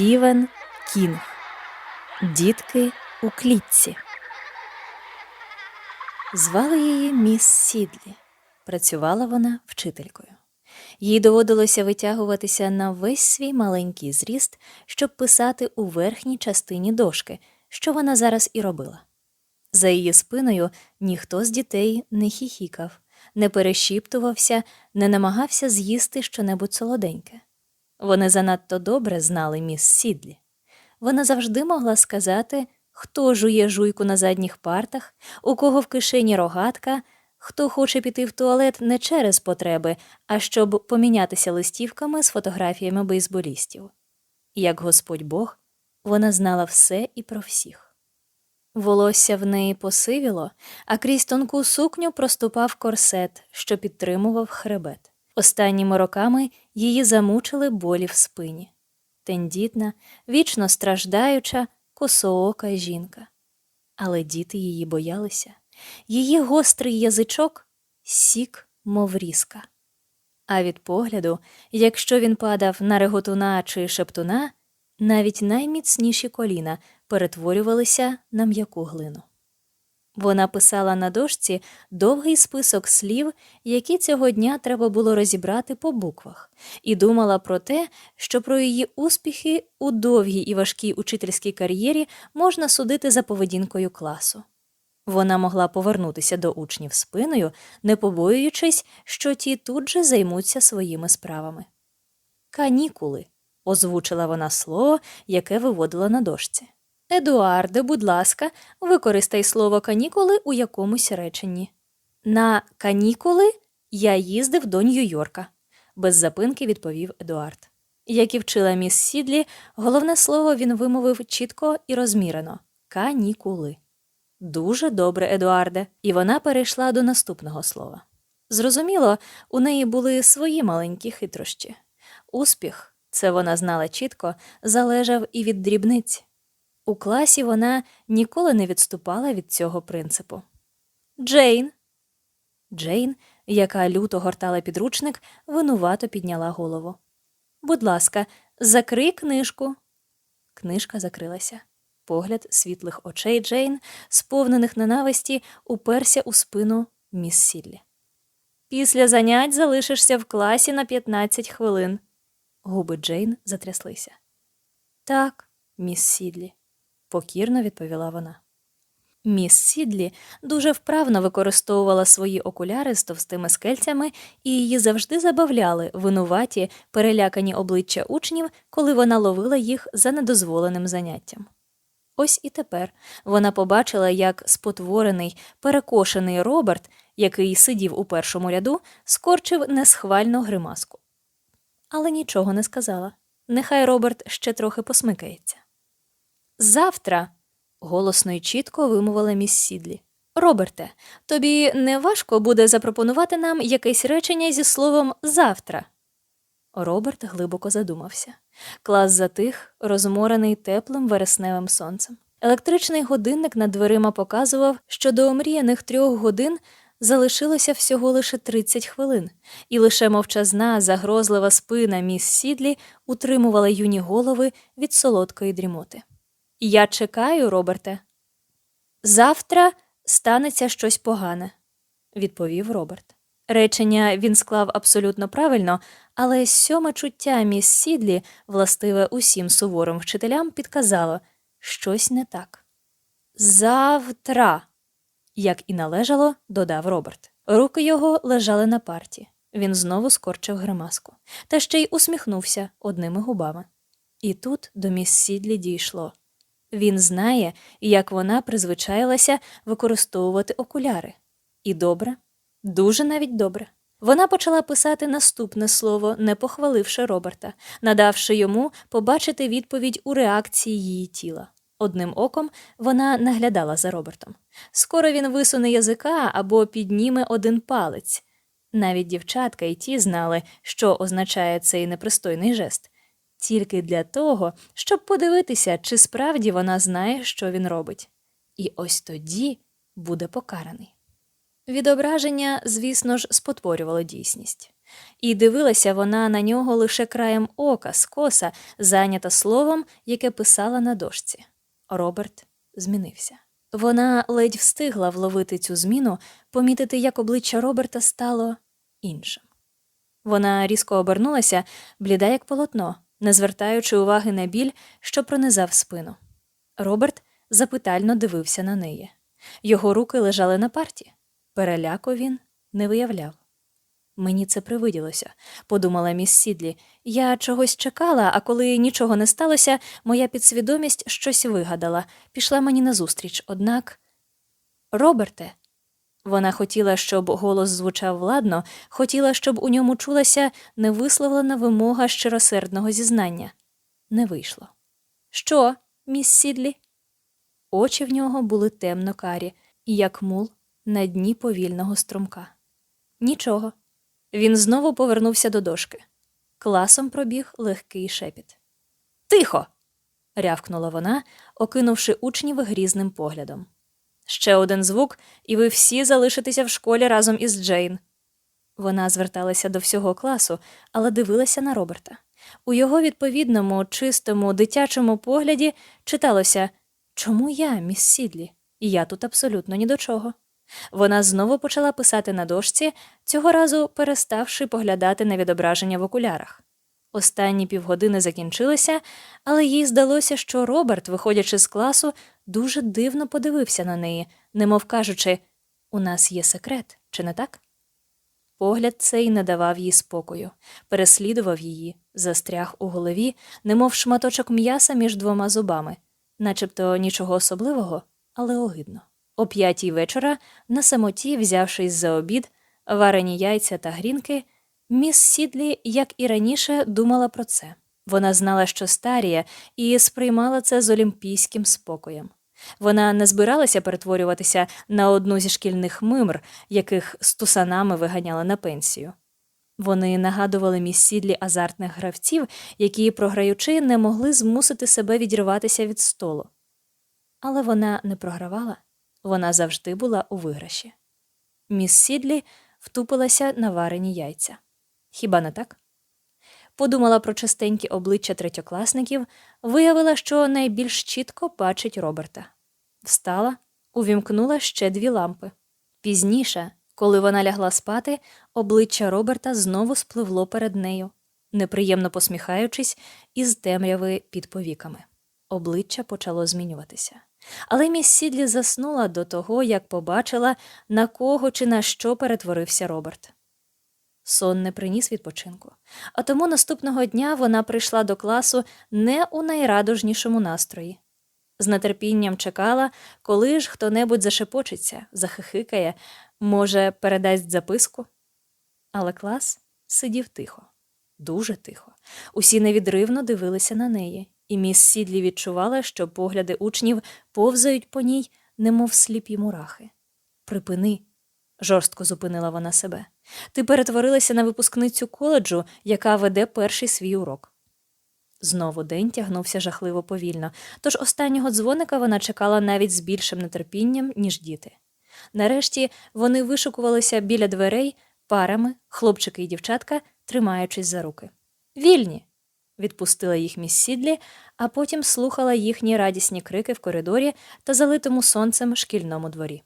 Стівен Кінг. Дітки у клітці. Звали її міс Сідлі. Працювала вона вчителькою. Їй доводилося витягуватися на весь свій маленький зріст, щоб писати у верхній частині дошки, що вона зараз і робила. За її спиною ніхто з дітей не хіхікав, не перешіптувався, не намагався з'їсти щонебудь солоденьке. Вони занадто добре знали міс Сідлі. Вона завжди могла сказати, хто жує жуйку на задніх партах, у кого в кишені рогатка, хто хоче піти в туалет не через потреби, а щоб помінятися листівками з фотографіями бейсболістів. Як Господь Бог, вона знала все і про всіх. Волосся в неї посивіло, а крізь тонку сукню проступав корсет, що підтримував хребет. Останніми роками її замучили болі в спині. Тендітна, вічно страждаюча, косоока жінка. Але діти її боялися. Її гострий язичок сік, мов різка. А від погляду, якщо він падав на реготуна чи шептуна, навіть найміцніші коліна перетворювалися на м'яку глину. Вона писала на дошці довгий список слів, які цього дня треба було розібрати по буквах, і думала про те, що про її успіхи у довгій і важкій учительській кар'єрі можна судити за поведінкою класу. Вона могла повернутися до учнів спиною, не побоюючись, що ті тут же займуться своїми справами. Канікули, озвучила вона слово, яке виводила на дошці. Едуарде, будь ласка, використай слово канікули у якомусь реченні. На канікули я їздив до Нью-Йорка, без запинки відповів Едуард. Як і вчила міс Сідлі, головне слово він вимовив чітко і розмірено канікули. Дуже добре, Едуарде, і вона перейшла до наступного слова. Зрозуміло, у неї були свої маленькі хитрощі. Успіх, це вона знала чітко, залежав і від дрібниць. У класі вона ніколи не відступала від цього принципу. Джейн. Джейн, яка люто гортала підручник, винувато підняла голову. Будь ласка, закрий книжку. Книжка закрилася. Погляд світлих очей Джейн, сповнених ненависті, уперся у спину міс Сіллі. Після занять залишишся в класі на 15 хвилин. Губи Джейн затряслися. Так, міс Сідлі, покірно відповіла вона. Міс Сідлі дуже вправно використовувала свої окуляри з товстими скельцями, і її завжди забавляли винуваті, перелякані обличчя учнів, коли вона ловила їх за недозволеним заняттям. Ось і тепер вона побачила, як спотворений, перекошений Роберт, який сидів у першому ряду, скорчив несхвальну гримаску. Але нічого не сказала. Нехай Роберт ще трохи посмикається. Завтра, голосно й чітко вимовила міс Сідлі. Роберте, тобі не важко буде запропонувати нам якесь речення зі словом завтра. Роберт глибоко задумався. Клас затих, розморений теплим вересневим сонцем. Електричний годинник над дверима показував, що до омріяних трьох годин залишилося всього лише 30 хвилин, і лише мовчазна, загрозлива спина міс Сідлі утримувала юні голови від солодкої дрімоти. Я чекаю, Роберте. Завтра станеться щось погане, відповів Роберт. Речення він склав абсолютно правильно, але сьоме чуття міс Сідлі, властиве усім суворим вчителям, підказало щось не так. Завтра, як і належало, додав Роберт. Руки його лежали на парті. Він знову скорчив гримаску, та ще й усміхнувся одними губами. І тут до міс Сідлі дійшло. Він знає, як вона призвичаїлася використовувати окуляри. І добре, дуже навіть добре. Вона почала писати наступне слово, не похваливши Роберта, надавши йому побачити відповідь у реакції її тіла. Одним оком вона наглядала за Робертом. Скоро він висуне язика або підніме один палець. Навіть дівчатка і ті знали, що означає цей непристойний жест, тільки для того, щоб подивитися, чи справді вона знає, що він робить. І ось тоді буде покараний. Відображення, звісно ж, спотворювало дійсність. І дивилася вона на нього лише краєм ока, скоса, зайнята словом, яке писала на дошці. Роберт змінився. Вона ледь встигла вловити цю зміну, помітити, як обличчя Роберта стало іншим. Вона різко обернулася, бліда як полотно, не звертаючи уваги на біль, що пронизав спину. Роберт запитально дивився на неї. Його руки лежали на парті. Переляку він не виявляв. Мені це привиділося, подумала міс Сідлі. Я чогось чекала, а коли нічого не сталося, моя підсвідомість щось вигадала, пішла мені назустріч. Однак, Роберте, вона хотіла, щоб голос звучав владно, хотіла, щоб у ньому чулася невисловлена вимога щиросердного зізнання. Не вийшло. Що, міс Сідлі? Очі в нього були темно карі, як мул на дні повільного струмка. Нічого. Він знову повернувся до дошки. Класом пробіг легкий шепіт. Тихо. рявкнула вона, окинувши учнів грізним поглядом. Ще один звук, і ви всі залишитеся в школі разом із Джейн. Вона зверталася до всього класу, але дивилася на Роберта. У його відповідному, чистому, дитячому погляді читалося Чому я, міс Сідлі? Я тут абсолютно ні до чого. Вона знову почала писати на дошці, цього разу переставши поглядати на відображення в окулярах. Останні півгодини закінчилися, але їй здалося, що Роберт, виходячи з класу, дуже дивно подивився на неї, немов кажучи, у нас є секрет, чи не так? Погляд цей не давав їй спокою, переслідував її, застряг у голові, немов шматочок м'яса між двома зубами, начебто нічого особливого, але огидно. О п'ятій вечора, на самоті, взявшись за обід, варені яйця та грінки, міс Сідлі, як і раніше, думала про це. Вона знала, що старіє, і сприймала це з олімпійським спокоєм. Вона не збиралася перетворюватися на одну зі шкільних мимр, яких з тусанами виганяли на пенсію. Вони нагадували міс Сідлі азартних гравців, які, програючи, не могли змусити себе відірватися від столу. Але вона не програвала, вона завжди була у виграші. Міс Сідлі втупилася на варені яйця. Хіба не так? Подумала про частенькі обличчя третьокласників, виявила, що найбільш чітко бачить Роберта. Встала, увімкнула ще дві лампи. Пізніше, коли вона лягла спати, обличчя Роберта знову спливло перед нею, неприємно посміхаючись із темряви під повіками. Обличчя почало змінюватися. Але міс Сідлі заснула до того, як побачила, на кого чи на що перетворився Роберт. Сон не приніс відпочинку, а тому наступного дня вона прийшла до класу не у найрадужнішому настрої. З нетерпінням чекала, коли ж хто-небудь зашепочеться, захихикає, може, передасть записку. Але клас сидів тихо, дуже тихо. Усі невідривно дивилися на неї, і міс Сідлі відчувала, що погляди учнів повзають по ній, немов сліпі мурахи. Припини, жорстко зупинила вона себе. Ти перетворилася на випускницю коледжу, яка веде перший свій урок. Знову день тягнувся жахливо повільно, тож останнього дзвоника вона чекала навіть з більшим нетерпінням, ніж діти. Нарешті вони вишукувалися біля дверей парами, хлопчики і дівчатка, тримаючись за руки. Вільні. відпустила їх міс Сідлі, а потім слухала їхні радісні крики в коридорі та залитому сонцем шкільному дворі.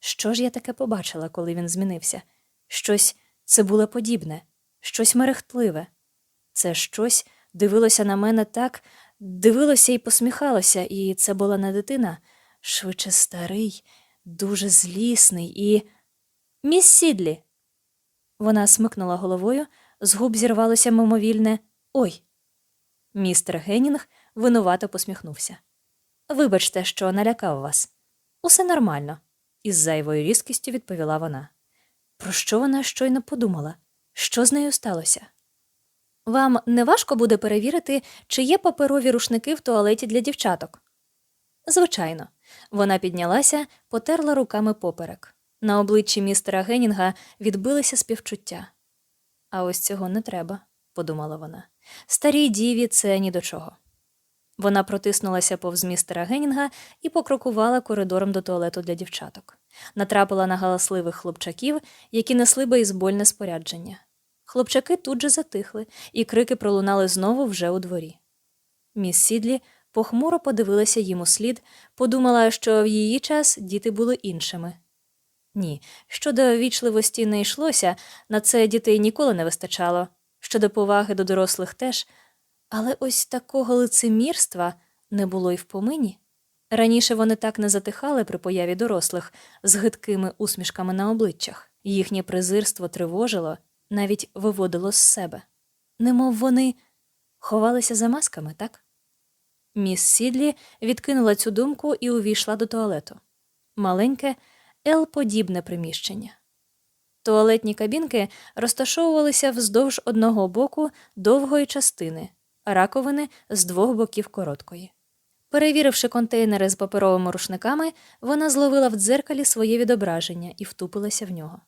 Що ж я таке побачила, коли він змінився? Щось це було подібне, щось мерехтливе. Це щось дивилося на мене так, дивилося і посміхалося, і це була не дитина, швидше старий, дуже злісний і. Міс Сідлі. Вона смикнула головою, з губ зірвалося мимовільне Ой. Містер Геннінг винувато посміхнувся. Вибачте, що налякав вас. Усе нормально, із зайвою різкістю відповіла вона. Про що вона щойно подумала? Що з нею сталося? Вам не важко буде перевірити, чи є паперові рушники в туалеті для дівчаток? Звичайно, вона піднялася, потерла руками поперек. На обличчі містера Геннінга відбилися співчуття. А ось цього не треба, подумала вона. Старій діві це ні до чого. Вона протиснулася повз містера Геннінга і покрокувала коридором до туалету для дівчаток. Натрапила на галасливих хлопчаків, які несли бейсбольне спорядження. Хлопчаки тут же затихли, і крики пролунали знову вже у дворі. Міс Сідлі похмуро подивилася їм у слід, подумала, що в її час діти були іншими. Ні, щодо вічливості не йшлося, на це дітей ніколи не вистачало, щодо поваги до дорослих теж, але ось такого лицемірства не було й в помині. Раніше вони так не затихали при появі дорослих з гидкими усмішками на обличчях. Їхнє презирство тривожило, навіть виводило з себе. Немов вони ховалися за масками, так? Міс Сідлі відкинула цю думку і увійшла до туалету. Маленьке, Л-подібне приміщення. Туалетні кабінки розташовувалися вздовж одного боку довгої частини, раковини з двох боків короткої. Перевіривши контейнери з паперовими рушниками, вона зловила в дзеркалі своє відображення і втупилася в нього.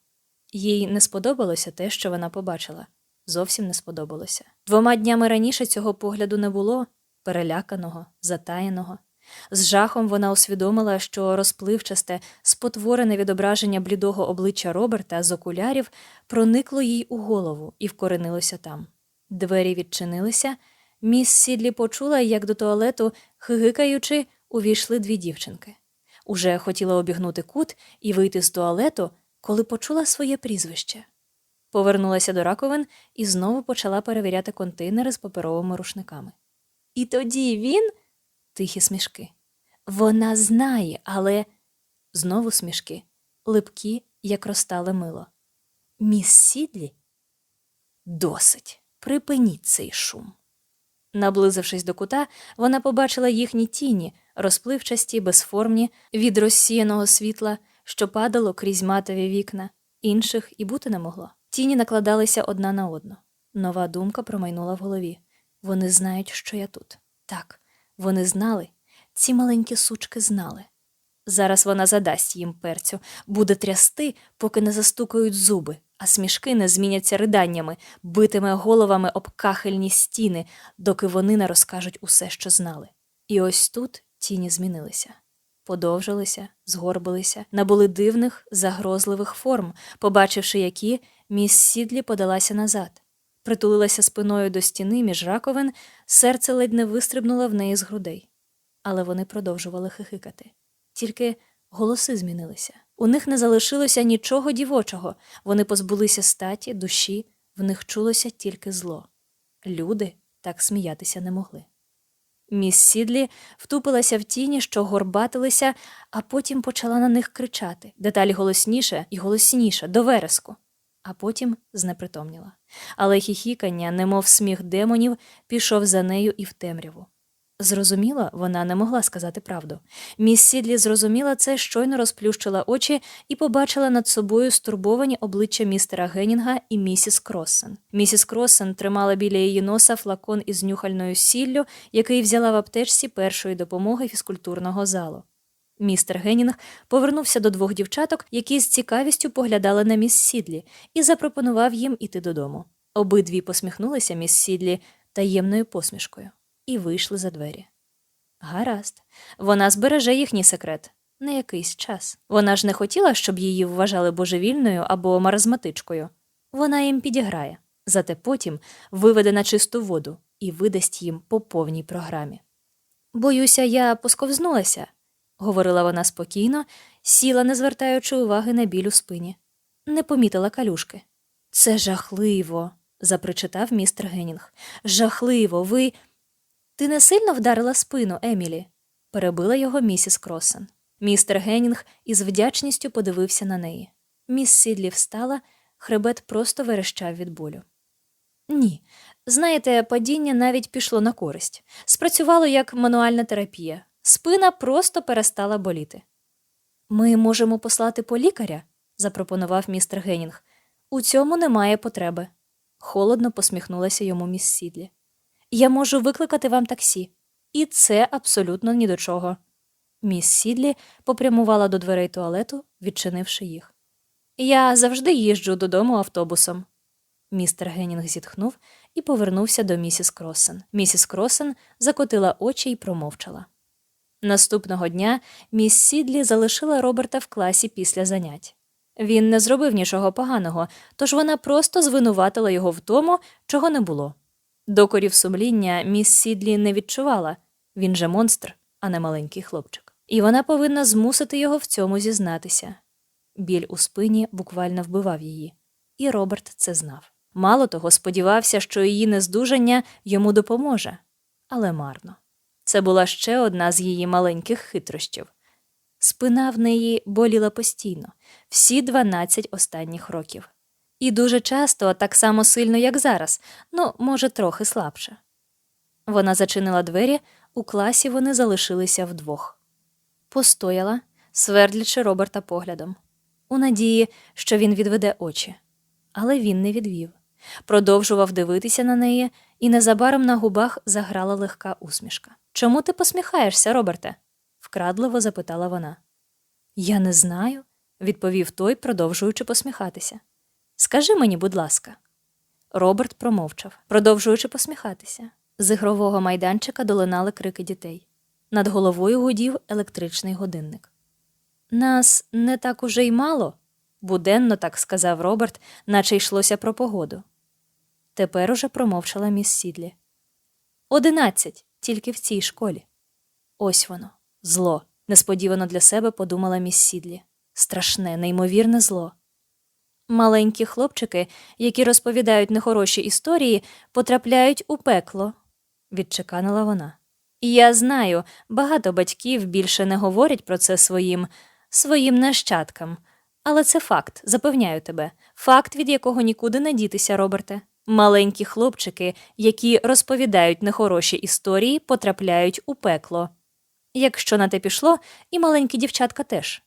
Їй не сподобалося те, що вона побачила. Зовсім не сподобалося. Двома днями раніше цього погляду не було переляканого, затаєного. З жахом вона усвідомила, що розпливчасте, спотворене відображення блідого обличчя Роберта з окулярів проникло їй у голову і вкоренилося там. Двері відчинилися. Міс Сідлі почула, як до туалету, хигикаючи, увійшли дві дівчинки. Уже хотіла обігнути кут і вийти з туалету, коли почула своє прізвище. Повернулася до раковин і знову почала перевіряти контейнери з паперовими рушниками. І тоді він. Тихі смішки. Вона знає, але. Знову смішки, липкі, як розтале мило. Міс Сідлі? Досить. Припиніть цей шум. Наблизившись до кута, вона побачила їхні тіні, розпливчасті, безформні, від розсіяного світла, що падало крізь матові вікна, інших і бути не могло. Тіні накладалися одна на одну. Нова думка промайнула в голові. Вони знають, що я тут. Так, вони знали, ці маленькі сучки знали. Зараз вона задасть їм перцю, буде трясти, поки не застукають зуби, а смішки не зміняться riданнями, битиме головами об кахельні стіни, доки вони не розкажуть усе, що знали. І ось тут тіні змінилися. Подовжилися, згорбилися, набули дивних, загрозливих форм, побачивши які, міс Сідлі подалася назад. Притулилася спиною до стіни між раковин, серце ледь не вистрибнуло в неї з грудей. Але вони продовжували хихикати. Тільки голоси змінилися. У них не залишилося нічого дівочого, вони позбулися статі, душі, в них чулося тільки зло. Люди так сміятися не могли. Міс Сідлі втупилася в тіні, що горбатилися, а потім почала на них кричати деталі голосніше і голосніше, до вереску, а потім знепритомніла. Але хіхікання, немов сміх демонів, пішов за нею і в темряву. Зрозуміла, вона не могла сказати правду. Міс Сідлі зрозуміла це, щойно розплющила очі і побачила над собою стурбовані обличчя містера Геннінга і місіс Кроссен. Місіс Кроссен тримала біля її носа флакон із нюхальною сіллю, який взяла в аптечці першої допомоги фізкультурного залу. Містер Геннінг повернувся до двох дівчаток, які з цікавістю поглядали на міс Сідлі, і запропонував їм іти додому. Обидві посміхнулися міс Сідлі таємною посмішкою і вийшли за двері. Гаразд, вона збереже їхній секрет на якийсь час. Вона ж не хотіла, щоб її вважали божевільною або маразматичкою. Вона їм підіграє, зате потім виведе на чисту воду і видасть їм по повній програмі. Боюся, я посковзнулася, говорила вона спокійно, сіла, не звертаючи уваги на біль у спині. Не помітила калюшки. Це жахливо, запричитав містер Геннінг. Жахливо, ви. Ти не сильно вдарила спину, Емілі? перебила його місіс Кросен. Містер Геннінг із вдячністю подивився на неї. Міс Сідлі встала, хребет просто верещав від болю. Ні, знаєте, падіння навіть пішло на користь. Спрацювало як мануальна терапія. Спина просто перестала боліти. Ми можемо послати по лікаря, запропонував містер Геннінг. У цьому немає потреби. Холодно посміхнулася йому міс Сідлі. Я можу викликати вам таксі. І це абсолютно ні до чого. Міс Сідлі попрямувала до дверей туалету, відчинивши їх. Я завжди їжджу додому автобусом. Містер Геннінг зітхнув і повернувся до місіс Кросен. Місіс Кросен закотила очі і промовчала. Наступного дня міс Сідлі залишила Роберта в класі після занять. Він не зробив нічого поганого, тож вона просто звинуватила його в тому, чого не було. Докорів сумління міс Сідлі не відчувала він же монстр, а не маленький хлопчик. І вона повинна змусити його в цьому зізнатися. Біль у спині буквально вбивав її, і Роберт це знав. Мало того, сподівався, що її нездужання йому допоможе, але марно. Це була ще одна з її маленьких хитрощів. Спина в неї боліла постійно, всі 12 останніх років. І дуже часто так само сильно, як зараз, ну, може, трохи слабше. Вона зачинила двері, у класі вони залишилися вдвох. Постояла, свердлячи Роберта поглядом, у надії, що він відведе очі. Але він не відвів. Продовжував дивитися на неї, і незабаром на губах заграла легка усмішка. Чому ти посміхаєшся, Роберте? вкрадливо запитала вона. Я не знаю, відповів той, продовжуючи посміхатися. Скажи мені, будь ласка. Роберт промовчав, продовжуючи посміхатися. З ігрового майданчика долинали крики дітей. Над головою гудів електричний годинник. Нас не так уже й мало, буденно так сказав Роберт, наче йшлося про погоду. Тепер уже промовчала міс Сідлі. Одинадцять тільки в цій школі. Ось воно, зло, несподівано для себе подумала міс Сідлі. Страшне, неймовірне зло. Маленькі хлопчики, які розповідають нехороші історії, потрапляють у пекло, відчеканила вона. Я знаю, багато батьків більше не говорять про це своїм своїм нащадкам. Але це факт, запевняю тебе, факт, від якого нікуди не дітися, Роберте. Маленькі хлопчики, які розповідають нехороші історії, потрапляють у пекло. Якщо на те пішло, і маленькі дівчатка теж.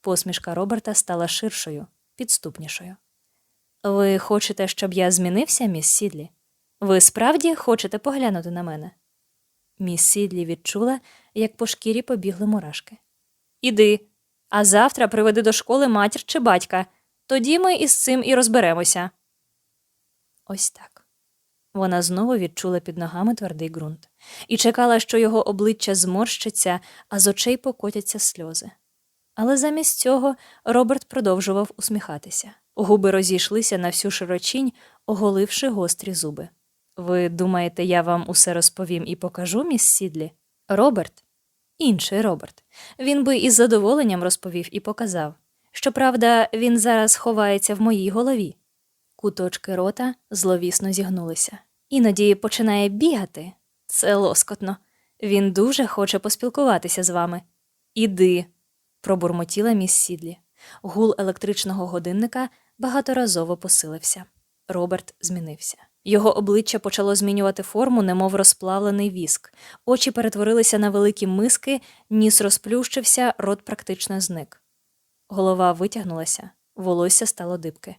Посмішка Роберта стала ширшою, підступнішою. Ви хочете, щоб я змінився, міс Сідлі? Ви справді хочете поглянути на мене? Міс Сідлі відчула, як по шкірі побігли мурашки. Іди, а завтра приведи до школи матір чи батька. Тоді ми із цим і розберемося. Ось так. Вона знову відчула під ногами твердий ґрунт і чекала, що його обличчя зморщиться, а з очей покотяться сльози. Але замість цього Роберт продовжував усміхатися. Губи розійшлися на всю широчінь, оголивши гострі зуби. Ви думаєте, я вам усе розповім і покажу, міс Сідлі? Роберт, інший Роберт. Він би із задоволенням розповів і показав. Щоправда, він зараз ховається в моїй голові. Куточки рота зловісно зігнулися. Іноді починає бігати. Це лоскотно. Він дуже хоче поспілкуватися з вами. Іди, пробурмотіла міс Сідлі. Гул електричного годинника багаторазово посилився. Роберт змінився. Його обличчя почало змінювати форму, немов розплавлений віск, очі перетворилися на великі миски, ніс розплющився, рот практично зник. Голова витягнулася, волосся стало дибки.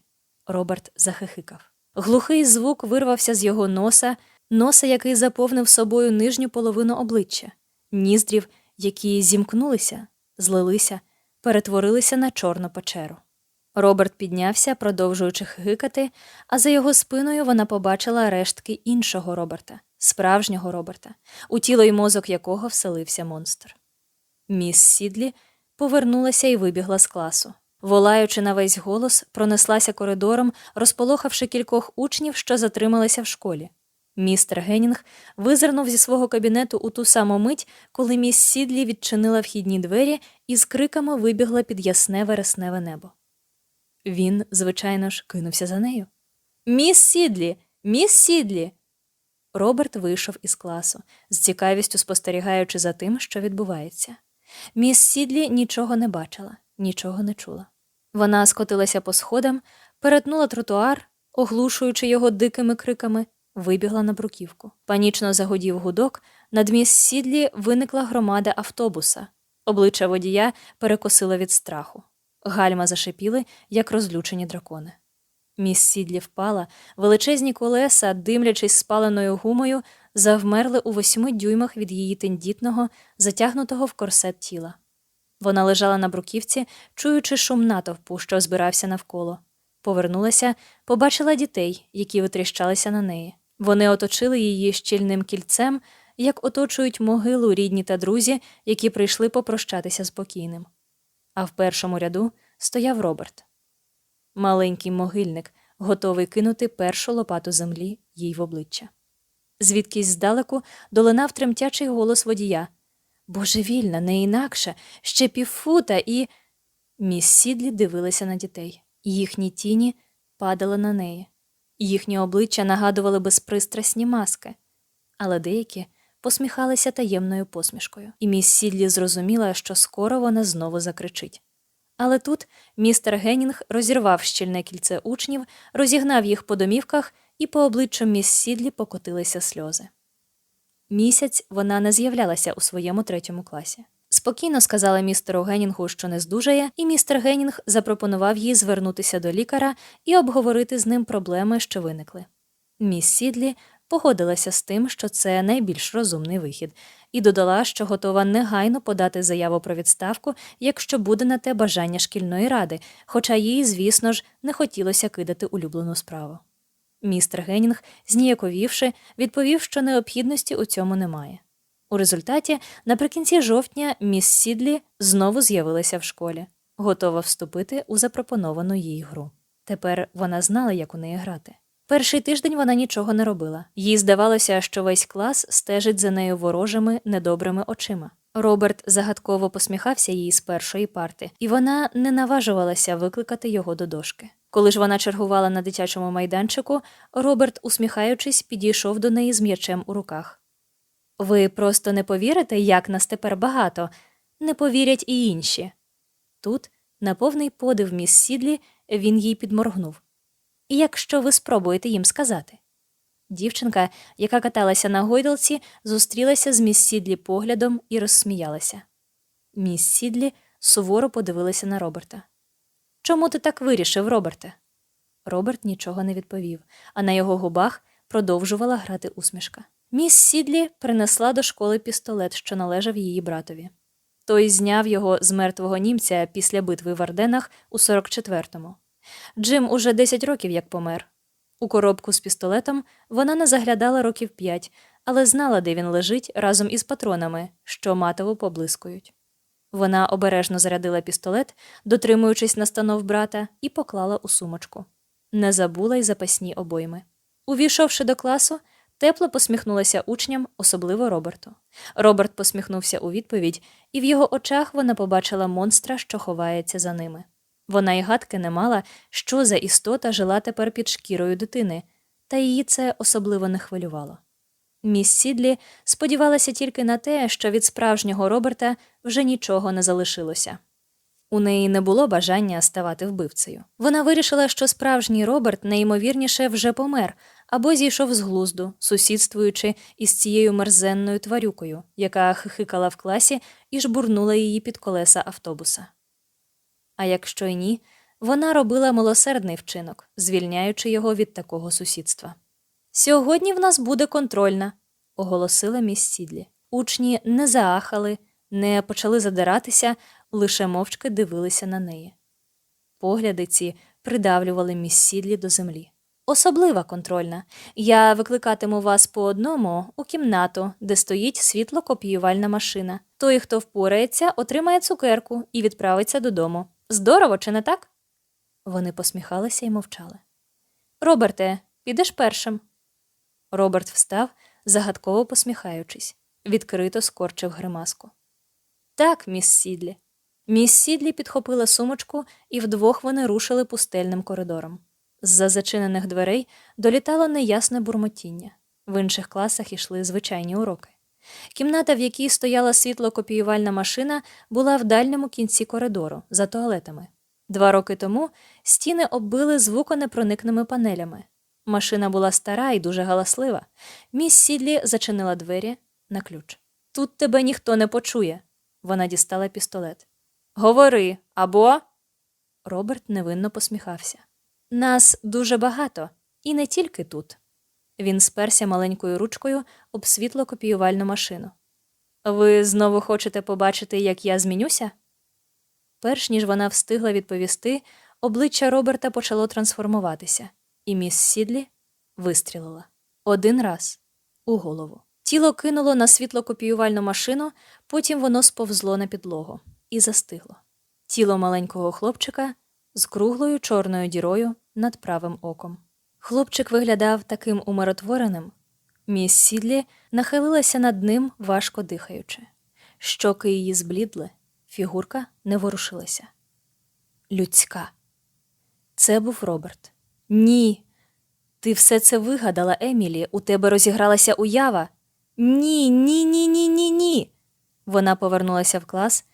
Роберт захихикав. Глухий звук вирвався з його носа, носа, який заповнив собою нижню половину обличчя, ніздрів, які зімкнулися, злилися, перетворилися на чорну печеру. Роберт піднявся, продовжуючи хихикати, а за його спиною вона побачила рештки іншого Роберта, справжнього Роберта, у тіло й мозок якого вселився монстр. Міс Сідлі повернулася і вибігла з класу. Волаючи на весь голос, пронеслася коридором, розполохавши кількох учнів, що затрималися в школі. Містер Геннінг визирнув зі свого кабінету у ту саму мить, коли міс Сідлі відчинила вхідні двері і з криками вибігла під ясне вересневе небо. Він, звичайно ж, кинувся за нею. Міс Сідлі, міс Сідлі. Роберт вийшов із класу, з цікавістю спостерігаючи за тим, що відбувається. Міс Сідлі нічого не бачила, нічого не чула. Вона скотилася по сходам, перетнула тротуар, оглушуючи його дикими криками, вибігла на бруківку. Панічно загодів гудок, над міс Сідлі виникла громада автобуса. Обличчя водія перекосило від страху. Гальма зашипіли, як розлючені дракони. Міс Сідлі впала, величезні колеса, димлячись спаленою гумою, завмерли у восьми дюймах від її тендітного, затягнутого в корсет тіла. Вона лежала на бруківці, чуючи шум натовпу, що збирався навколо. Повернулася, побачила дітей, які витріщалися на неї. Вони оточили її щільним кільцем, як оточують могилу рідні та друзі, які прийшли попрощатися з покійним. А в першому ряду стояв Роберт. Маленький могильник, готовий кинути першу лопату землі їй в обличчя. Звідкись здалеку долинав тремтячий голос водія. Божевільна, не інакше, ще півфута і. Міс Сідлі дивилася на дітей. Їхні тіні падали на неї. Їхні обличчя нагадували безпристрасні маски, але деякі посміхалися таємною посмішкою, і міс Сідлі зрозуміла, що скоро вона знову закричить. Але тут містер Геннінг розірвав щільне кільце учнів, розігнав їх по домівках, і по обличчю міс Сідлі покотилися сльози. Місяць вона не з'являлася у своєму третьому класі. Спокійно сказала містеру Геннінгу, що не здужає, і містер Геннінг запропонував їй звернутися до лікаря і обговорити з ним проблеми, що виникли. Міс Сідлі погодилася з тим, що це найбільш розумний вихід, і додала, що готова негайно подати заяву про відставку, якщо буде на те бажання шкільної ради, хоча їй, звісно ж, не хотілося кидати улюблену справу. Містер Геннінг, зніяковівши, відповів, що необхідності у цьому немає. У результаті, наприкінці жовтня, міс Сідлі знову з'явилася в школі, готова вступити у запропоновану їй гру. Тепер вона знала, як у неї грати. Перший тиждень вона нічого не робила. Їй здавалося, що весь клас стежить за нею ворожими, недобрими очима. Роберт загадково посміхався їй з першої парти, і вона не наважувалася викликати його до дошки. Коли ж вона чергувала на дитячому майданчику, Роберт, усміхаючись, підійшов до неї з м'ячем у руках. Ви просто не повірите, як нас тепер багато, не повірять і інші. Тут, на повний подив міс Сідлі, він їй підморгнув. Якщо ви спробуєте їм сказати. Дівчинка, яка каталася на гойдалці, зустрілася з міс Сідлі поглядом і розсміялася. Міс Сідлі суворо подивилася на Роберта. Чому ти так вирішив, Роберте? Роберт нічого не відповів, а на його губах продовжувала грати усмішка. Міс Сідлі принесла до школи пістолет, що належав її братові. Той зняв його з мертвого німця після битви в Арденах у 44-му. Джим уже 10 років як помер. У коробку з пістолетом вона не заглядала років п'ять, але знала, де він лежить разом із патронами, що матово поблискують. Вона обережно зарядила пістолет, дотримуючись настанов брата, і поклала у сумочку. Не забула й запасні обойми. Увійшовши до класу, тепло посміхнулася учням, особливо Роберту. Роберт посміхнувся у відповідь, і в його очах вона побачила монстра, що ховається за ними. Вона й гадки не мала, що за істота жила тепер під шкірою дитини, та її це особливо не хвилювало. Міс Сідлі сподівалася тільки на те, що від справжнього Роберта вже нічого не залишилося. У неї не було бажання ставати вбивцею. Вона вирішила, що справжній Роберт найімовірніше вже помер або зійшов з глузду, сусідствуючи із цією мерзенною тварюкою, яка хихикала в класі і жбурнула її під колеса автобуса. А якщо й ні, вона робила милосердний вчинок, звільняючи його від такого сусідства. Сьогодні в нас буде контрольна, оголосила міс Сідлі. Учні не заахали, не почали задиратися, лише мовчки дивилися на неї. Погляди ці придавлювали міс Сідлі до землі. Особлива контрольна. Я викликатиму вас по одному у кімнату, де стоїть світлокопіювальна машина. Той, хто впорається, отримає цукерку і відправиться додому. Здорово, чи не так? Вони посміхалися і мовчали. Роберте, підеш першим. Роберт встав, загадково посміхаючись, відкрито скорчив гримаску. Так, міс Сідлі. Міс Сідлі підхопила сумочку, і вдвох вони рушили пустельним коридором. З-за зачинених дверей долітало неясне бурмотіння. В інших класах ішли звичайні уроки. Кімната, в якій стояла світлокопіювальна машина, була в дальньому кінці коридору, за туалетами. Два роки тому стіни оббили звуконепроникними панелями. Машина була стара і дуже галаслива. Міс Сідлі зачинила двері на ключ. Тут тебе ніхто не почує. Вона дістала пістолет. Говори або. Роберт невинно посміхався. Нас дуже багато, і не тільки тут. Він сперся маленькою ручкою об світлокопіювальну машину. Ви знову хочете побачити, як я змінюся? Перш ніж вона встигла відповісти, обличчя Роберта почало трансформуватися, і міс Сідлі вистрілила один раз у голову. Тіло кинуло на світлокопіювальну машину, потім воно сповзло на підлогу і застигло. тіло маленького хлопчика з круглою чорною дірою над правим оком. Хлопчик виглядав таким умиротвореним. Міс Сідлі нахилилася над ним, важко дихаючи. Щоки її зблідли, фігурка не ворушилася. Людська. Це був Роберт. Ні. Ти все це вигадала, Емілі. У тебе розігралася уява. Ні, ні, ні, ні, ні, ні. Вона повернулася в клас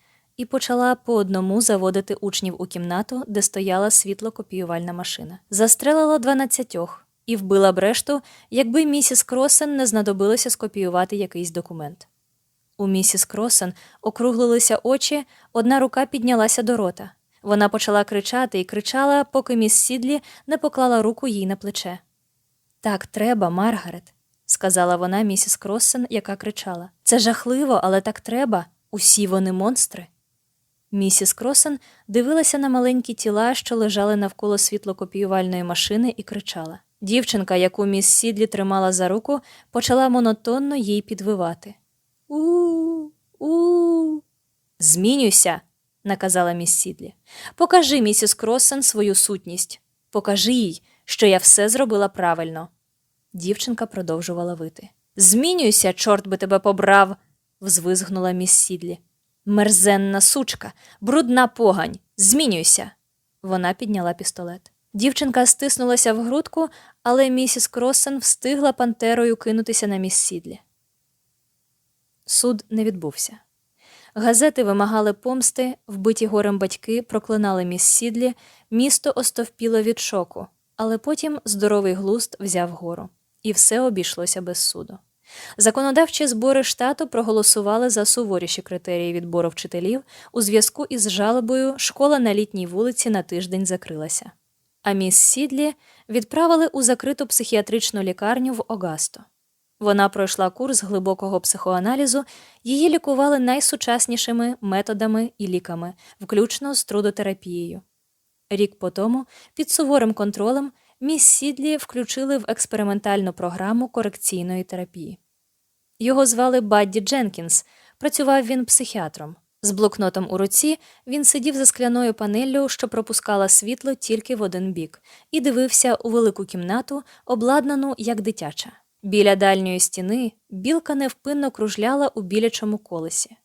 і почала по одному заводити учнів у кімнату, де стояла світлокопіювальна машина. Застрелила дванадцятьох і вбила б решту, якби місіс Кросен не знадобилося скопіювати якийсь документ. У місіс Кросен округлилися очі, одна рука піднялася до рота. Вона почала кричати і кричала, поки міс Сідлі не поклала руку їй на плече. Так треба, Маргарет, сказала вона місіс Кроссен, яка кричала. Це жахливо, але так треба. Усі вони монстри. Місіс Кросен дивилася на маленькі тіла, що лежали навколо світлокопіювальної машини, і кричала. Дівчинка, яку міс Сідлі тримала за руку, почала монотонно їй підвивати. У, у. Змінюйся, наказала міс Сідлі. Покажи місіс Кроссен свою сутність. Покажи їй, що я все зробила правильно. Дівчинка продовжувала вити. Змінюйся, чорт би тебе побрав, взвизгнула міс Сідлі. Мерзенна сучка, брудна погань, змінюйся. Вона підняла пістолет. Дівчинка стиснулася в грудку, але місіс Кроссен встигла пантерою кинутися на міс Сідлі. Суд не відбувся. Газети вимагали помсти, вбиті горем батьки проклинали міс Сідлі, місто остовпіло від шоку, але потім здоровий глузд взяв гору, і все обійшлося без суду. Законодавчі збори штату проголосували за суворіші критерії відбору вчителів у зв'язку із жалобою школа на літній вулиці на тиждень закрилася. А міс Сідлі відправили у закриту психіатричну лікарню в Огасто. Вона пройшла курс глибокого психоаналізу, її лікували найсучаснішими методами і ліками, включно з трудотерапією. Рік по тому, під суворим контролем, міс Сідлі включили в експериментальну програму корекційної терапії. Його звали Бадді Дженкінс, працював він психіатром. З блокнотом у руці він сидів за скляною панеллю, що пропускала світло тільки в один бік, і дивився у велику кімнату, обладнану як дитяча. Біля дальньої стіни білка невпинно кружляла у білячому колесі.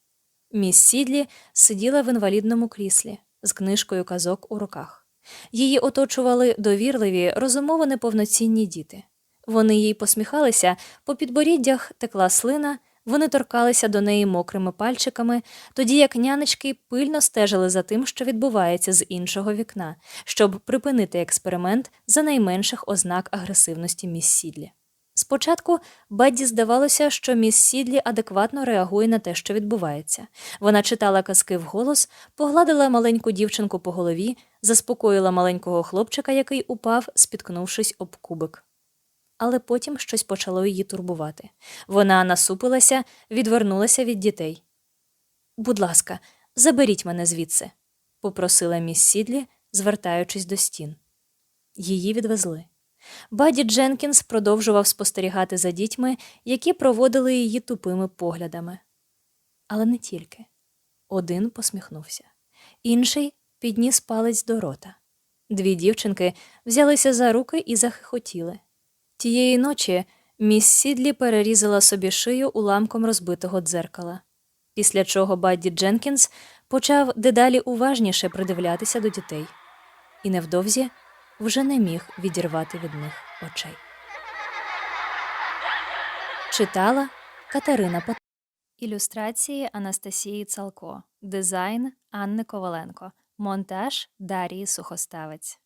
Міс Сідлі сиділа в інвалідному кріслі з книжкою казок у руках. Її оточували довірливі, розумово неповноцінні діти. Вони їй посміхалися, по підборіддях текла слина, вони торкалися до неї мокрими пальчиками, тоді як нянечки пильно стежили за тим, що відбувається з іншого вікна, щоб припинити експеримент за найменших ознак агресивності міс Сідлі. Спочатку Бадді здавалося, що міс Сідлі адекватно реагує на те, що відбувається. Вона читала казки вголос, погладила маленьку дівчинку по голові, заспокоїла маленького хлопчика, який упав, спіткнувшись об кубик. Але потім щось почало її турбувати. Вона насупилася, відвернулася від дітей. Будь ласка, заберіть мене звідси, попросила міс Сідлі, звертаючись до стін. Її відвезли. Баді Дженкінс продовжував спостерігати за дітьми, які проводили її тупими поглядами. Але не тільки. Один посміхнувся, інший підніс палець до рота. Дві дівчинки взялися за руки і захихотіли. Тієї ночі міс Сідлі перерізала собі шию уламком розбитого дзеркала, після чого Бадді Дженкінс почав дедалі уважніше придивлятися до дітей, і невдовзі вже не міг відірвати від них очей. Читала Катерина Пот... Ілюстрації Анастасії Цалко, дизайн Анни Коваленко, монтаж Дарії Сухоставець.